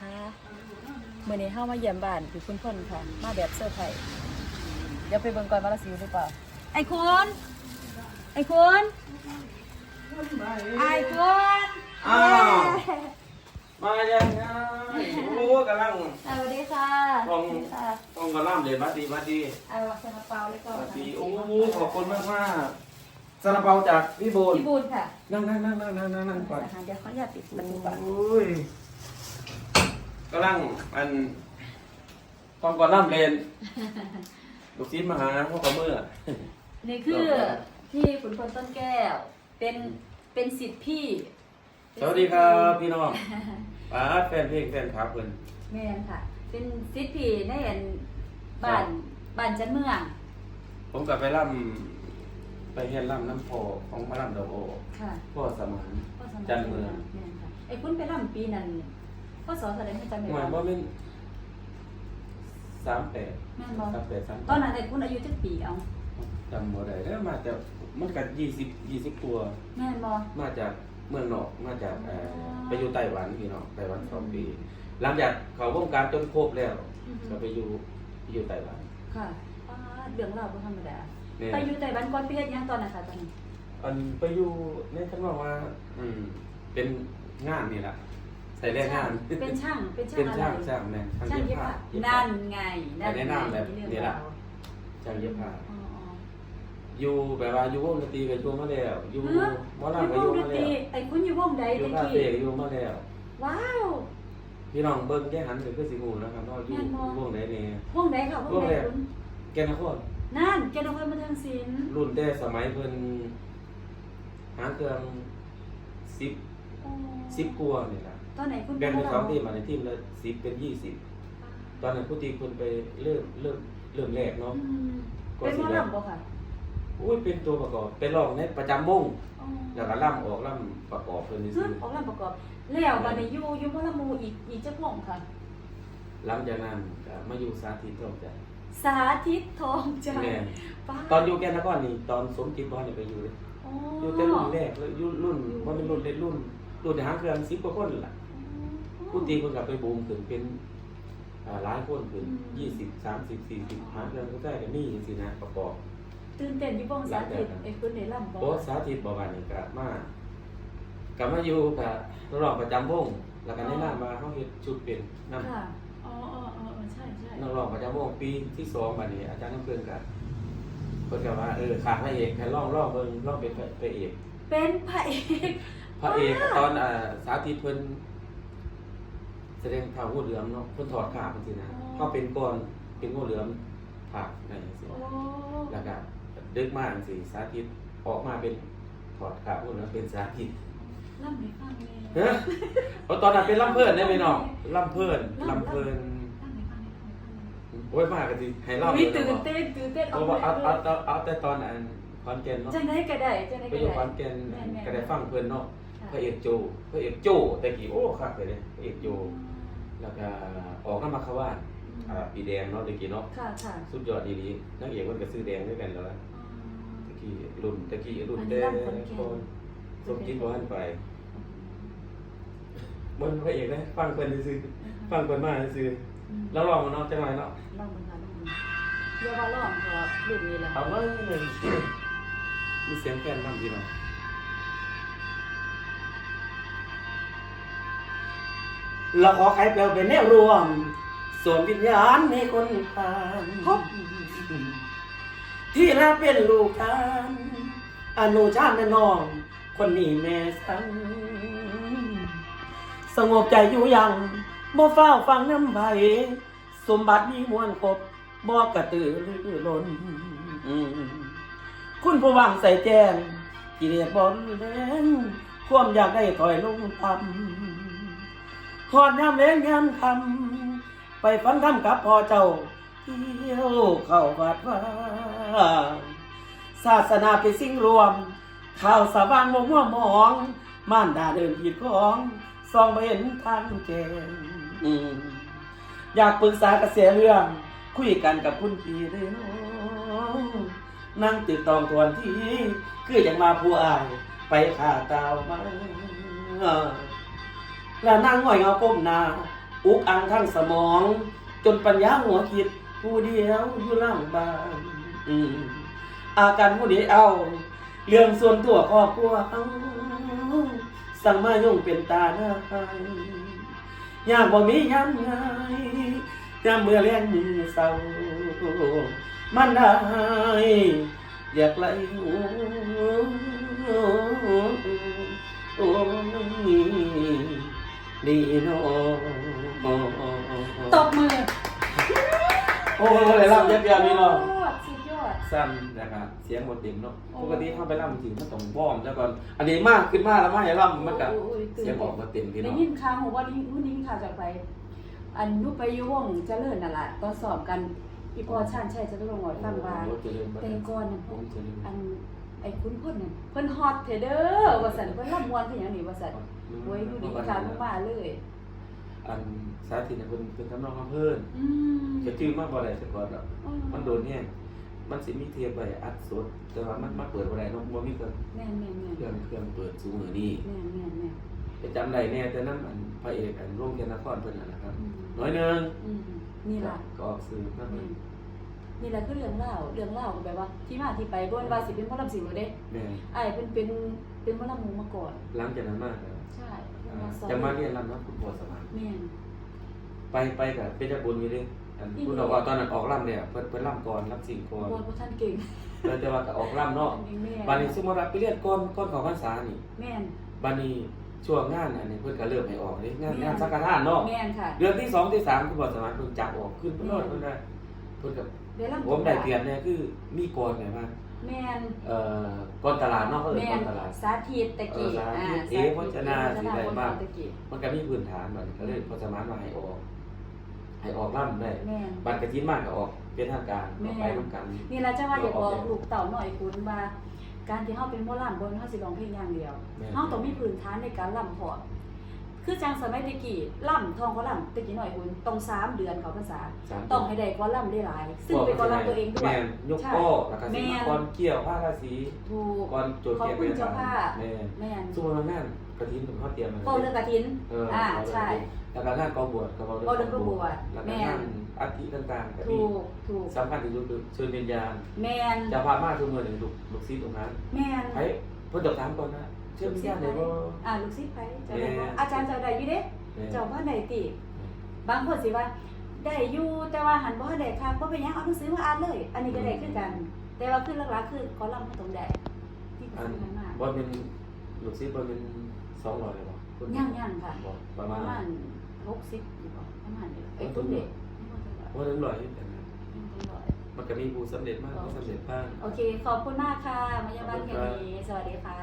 ค่ะเมื่อนี้เข้ามาเยี่ยมบ้านอยู่คุณพ่นค่ะ มาแบบเซอร์ไพรส์เดี๋ยวไปเบิ่งก่อนว่าเราสิอยู่หรือเปล่า ไอ้คุณไอ้คุณไอ้คุณอ้าวมายังไงโอ้กำลังสวัสดีค่ะของสวัสดีค่ะต้องกระล่ำเลยบัดดีบัดดีเอาซาลาเปาเลยก่อนบัดค่ะดีโอ้ขอบคุณมากมากๆซาลาเปาจากพี่โบนพี่บูนค่ะ นั่งนั่งนั่งนั่งนั่งนั่งนั่งก่อนอาหารเดี๋ยวขออนุญาตปิดประตูก่อนโอ้ย กำลังอันต้องกระล่ำเลนลูกศิษย์มาหาพ่อกับเมื่อ นี่คือพี่ขุนพลต้นแก้ว เป็นเป็นสิทธิ์พี่ สวัสดีครับพี่น้องป้าดแฟนเพลงแฟนคลับเพิ่นแม่นค่ะ เป็นสิทธิ์พี่ในอันบ้านบ้านจันเมือง ผมกลับไปล่ำไปเรียนล่ำน้ำพอของมาล่ำดอกโอค่ะพ่อสมานพ่อสมัครจันเมืองแม่นค่ะไอ้คุณไปร่ำปีนั้น พ่อสอนแสดงให้จำได้หมายบ่ว่าเป็นสามแปดแม่นบ่สามแปดสามตอนนั้นไอ้คุณอายุจักปีเอาจำบ่ได้แล้วมาจากมันกันยี่สิบยี่สิบตัว แม่นบ่มาจากเมืองนอกมาจากเอ่ออ๋อไปอยู่ไต้หวันพี่น้องไต้หวันสองปี หลังจากเขาวงการจนครบแล้วอือฮึก็ไปอยู่อยู่ไต้หวันค่ะป้าดเรื่องราวบ่ธรรมดาเนี่ยไปอยู่ไต้หวันก่อนไปเฮ็ดหยังตอนนั้นค่ะตอนนี้อันไปอยู่ในทั้งว่าว่า อืมเป็นงานนี่แหละ ใส่แรงงานเป็นช่างเป็นช่าเป็งนอะไรช่างช่างแม่นช่างช่างเย็เย็บบผ้าผ้าเย็บผ้านั่นไงนั่นในไงนามแบบเรื่องนี้ล่ะราวช่างเย็บผ้าอ๋ออ๋อ อยู่แบบว่าอยู่วงดนตรีก็อยู่มาแล้วอยู่ฮะ หมออลำก็ยู่อวยู่งดมานตแล้รีวไอ้คุณอยู่วงใดอยู่ตะคากี้เฟ่ก็อยู่มาแล้ว ว้าว พี่น้องเบิ่งแค่หันก็คือสิฮู้นะครับว่าอยู่แม่นบ่ วงไหนแน่วงใดค่ะวงใด คุณแกนครนั่นแกนครบันเทิงศิลป์รุ่นแต่สมัยเพิ่นหาเครื่อง10อ๋อ10กว่านี่ล่ะ ตอนไหนคุณแบ่งเป็นสองทีมมมาในทีมละ10เป็น20ตอนนั้นผู้ตีเพิ่นไปเริ่มเริ่มเริ่มแรกเนาะเป็นหมอลำบ่ค่ะอุ้ยเป็นตัวประกอบเป็นร้องในประจำวงอ๋อแล้วก็ล่ำออกล่ำประกอบเพิ่นฮึซื่อออกลำประกอบ แล้วบัดนี้อยู่อยู่หมอลำหมูอีกอีกจักวงค่ะๆหลังจากนั้นก็มาอยู่สาธิตร่วมใจสาธิตทองใจแม่นป้าตอนอยู่แกนนครนี่ตอนสมจิตบอลนี่ไปอยู่เลยอ๋ออยู่แต่รุ่นแรกเลยอยู่รุ่นว่าเป็นรุ่นเล็กรุ่นรุ่นหางเครื่องสิบกว่าคนล่ะ ผู้ตีคนกลับไปบูมถึงเป็นอ่าหลายคนถึงยี่สิบสามสิบสี่สิบหางเครื่องก็ได้กันนี่สินะประกอบตื่นเต้นอยู่วงสาธิตไอ้คุณได้ลำบ่โอ้สาธิตบอกว่านี่ก็มากับมาอยู่กับรองประจำวงแล้วก็แนะนำมาเขาเฮ็ดชุดเป็นนำค่ะอ๋ออ๋ออ๋ออ๋อใช่ใช่นักร้องประจำวงปีที่สองบัดนี้อาจารย์น้ำเพิ่นก็เพิ่นก็ว่าเออขาดพระเอกให้ร้องร้องเบิ่งร้องเป็นพระเอกเป็นพระเอกพระเอกตอนอ่าสาธิตเพิ่น แสดงข่าวงูเหลือมเนาะเพิ่นถอดขาเพิ่นสินะเขาเป็นก่อนเป็นงูเหลือมผักในจังซี่โอ้แล้วก็ดึกมากจังซี่สาธิตออกมาเป็นถอดขางูเหลือมเป็นสาธิตลำให้ฟังแม่ฮะเพราะตอนนั้นเป็นลำเพิ่นได้ไหมน้องลำเพิ่นลำเพิ่นลำให้ฟังให้ฟังให้ฟังโอ้ยมากกันสิให้เล่าอุ๊ยเลยตื่นเนาะเต้นตื่นเต้นเอาว่าเอาเอาเอาเอาแต่ตอนอันคอนแกนเนาะจังได้ก็ได้จังได้ไปก็อยู่ได้ขอนแก่นแม่นๆก็ได้ฟังเพิ่นเนาะค่ะ พระเอกโจพระเอกโจแต่กี้โอ้คักเลยเด้พระเอกโจ แล้วก็ออกน้ำมาขวานอ่าปีแดงเนาะตะกี้เนาะค่ะค่ะสุดยอดดีๆนางเอกมันก็ซื้อแดงด้วยกันแล้วนะตะกี้รุ่นตะกี้รุ่นอันเด้นี้ร่ำขอนแก่นคนสมจิตบ่ทันไปมันพระเอกนะฟังเพิ่นซื่อๆฟังเพิ่นมาซื่ออืมๆแล้วลองมาเนาะจังไรเนาะลองมึงค่ะลองมึงเรียกว่าลองเพราะรุ่นนี้แหละเอามาเลยมีเสียงแฟนนำดีเนาะ เราขอใครเปลวเป็นแนวรวม ส่วนวิญญาณในคนผ่านที่เราเป็นลูกทานอนุชาติแม่น้อง คนนี้แม่สังสงบใจอยู่ยังบ่เฝ้าฟังน้ำใบสมบัติมีมวลครบบ่กระตือรือร้นอืมคุณผู้วางใส่แจ้งกิเลสบนเล่นความอยากได้ถอยลงต่ำ หอดยามเล้งยามคำไปฟังคำกับพ่อเจ้าเที่ยวเข้าวัดว่าศาสนาเป็นสิ่งรวม ข่าวสาบานบ่มัวหมองม่านดาเดินผิดของส่องบ่เห็นทางแจ้งอยากปรึกษาเกษตรเรื่อง คุยกันกับคุณพี่เลยเนาะนั่งติดตองทวนที่ คืออย่างมาผู้อาย ไปขาตาวมา แล้วนั่งง่อยเงาก้มหน้าอุกอังทั้งสมอง จนปัญญาหัวคิด ผู้เดียวอยู่ล่างบ้านอาการผู้เดียวเอาเรื่องส่วนตัวครอบครัวเอาสั่งมายุ่งเป็นตาหน้าอยากบ่มียามไงยามเมื่อเลี้ยงมือเศร้ามันได้อยากไล่หูโอ้ ดีเนาะตบมือโอ้ยอะไรล่ะเรียบๆนี่เนาะสุดยอดสุดยอดสั้นนะครับเสียงหมดเต็มเนาะโอ้ปกติเข้าไปล่ำจริงมันต้องบ้อมแล้วก่อนอันนี้มากขึ้นมากแล้วมาให้ล่ำมันก็โอ้ยตื่นเสียงออกมาเต็มพี่ได้น้องยินข่าวของว่านี้รุ่นนี้ข่าวจากไป อันนุไปอยุวงเจริญนั่นแหละตอนสอบกันอีพอชาญชัยจะต้องหอยฟังว่าโอ้เจริญบัดแต่นี้ก่อนน่ะผมเจริญอันไอ้คุณพ่นน่ะเพิ่นฮอตเถอะเด้อว่าซั่นเพิ่นรับมวนคือหยังนี่ว่าซั่นโอ้ยดูดีข่าวมาเลย อันสาธิตเนี่ยเป็นเป็นทำนองคำเพิ่นอืมจะชื่อมากบ่ได้แต่ก่อนอะอืมันโดนเนี่ยมันสิมีเทียบไปอัดสด แต่ว่ามันมาเปิดบ่ได้เนาะบ่มีเครื่องแม่นแม่นแม่นเครื่องเครื่องเปิดสูงมือนี่แม่นแม่นแม่นไปจำได้แน่แต่นั้นอันพระเอกอันร่วมเกียรตินครเพิ่นน่ะนะครับอืมน้อยหนึงอืมนี่ล่ะก็ออกสื่อนั่นแม่เอง นนี่แหละคือเรื่องเล่าวเรื่องเล่าวแบบว่า ที่มาที่ไปบ่นว่าสิเป็นหมอลำสิงบ่เด้แม่อ้ายเพิ่นเป็นเป็นหมอลำหมูมาก่อน หลังจากนั้นมากแล้วใช่อ่าสอนจะมาเรียนรำนับคุณพ่อสมานแม่นไปไปกับเป็นจะบุญอยู่เด้อันอีหลีคุณบอกว่าตอนนั้นออกรำเนี่ยเพิ่นเพิ่นรำก่อนรำสิ่งก่อนบ่บ่ท่านเก่งแล้วแต่ว่าก็ออกรำเนาะอันนี้แม่นบัดนี้สมมุติว่าไปเรียนก่อนก่อนเข้าพรรษานี่แม่นบัดนี้ช่วงงานอันนี้เพิ่นก็เริ่มให้ออกเด้งานแม่นงานสังฆทานเนาะ แม่นค่ะ เดือนที่สองที่สามคุณพ่อสมานเพิ่นจับออกขึ้นเพิ่นโลดเพิ่นได้เพิ่นก็ ได้ลำผมได้เปรียบเนี่ยคือมีก่อนแบบว่าแม่นเอ่อก่อนตลาดเนาะเขาเอิ้นแม่ก่อนนตลาด สาธิตตะกี้เออสาธิตอ่าเอ๋พจนาสิได้บ้างตะกี้มันก็มีพื้นฐานมันก็เลยพอสมานมาให้ออกให้ออกร่ำได้แม่น บัตรกระทินมากก็ออกเป็นทางการแม่ออกไปร่วมกัน นี่ล่ะจะว่าอยากบอกลูกเต่าหน่อยคุณว่า การที่เฮาเป็นหมอลำบ่แม่นเฮาสิร้องเพลงอย่างเดียวแม่น เฮาต้องมีพื้นฐานในการล่ำพร้อม คือจังสมัยตะกี้ล่ำทองเขาล่ำตะกี้หน่อยคุณต้องสามเดือนเขาภาษา สามต้องให้ได้กว่าล่ำได้หลาย ซึ่งเป็นกว่าล่ำตัวเองด้วย แม่นยกใช่ป้อแล้วก็สิแม่นก่อนเกี่ยวผ้าราศีถูกก่อนโจทย์ขอบเกียรติคุณเจ้าภาพแม่นแม่นสมมุติว่างานกระทินเฮาเตรียมมาเป้าเรื่องกระถิน เอออ่าเอาเลยใช่ แล้วก็งานกองบวชก็เว้าเว้าเรื่องกองบวชแล้วก็แม่นงานอาทิต่างๆก็มีถูกถูกสำคัญที่สุดคือเชิญวิญญาณแม่นเจะพามาทุกมื้อนี่ลูกลูกศิษย์ลูกหาแม่นไผเพิ่นตอบถามก่อนนะ เชิญวิญญาณได้บ่อ่าลูกศิษย์ไปจะได้บ่แม่นอาจารย์จะได้อยู่เด้แม่นเจ้าว่าได้ติบางคนสิว่าได้อยู่แต่ว่าหันบ่ได้คักบ่เป็นหยังเอาหนังสือมาอ่านเลย อันนี้ก็ได้คือกัน แต่ว่าคือหลักๆคือขอลำบ่ต้องได้ที่อันสำคัญมากบ่เป็นลูกศิษย์บ่เป็น200เลยบ่คนย่างๆค่ะบ่ปประระมามาณณ60อยู่บ่ประมาณนี้ไอ้ตุ้มเด็กบ่ถึง100อยู่แต่นะมันก็มีผู้สำเร็จมากผู้สำเร็จบ้างโอเค ขอบคุณมากค่ะมายาบ้านแค่นี้สวัสดีค่ะ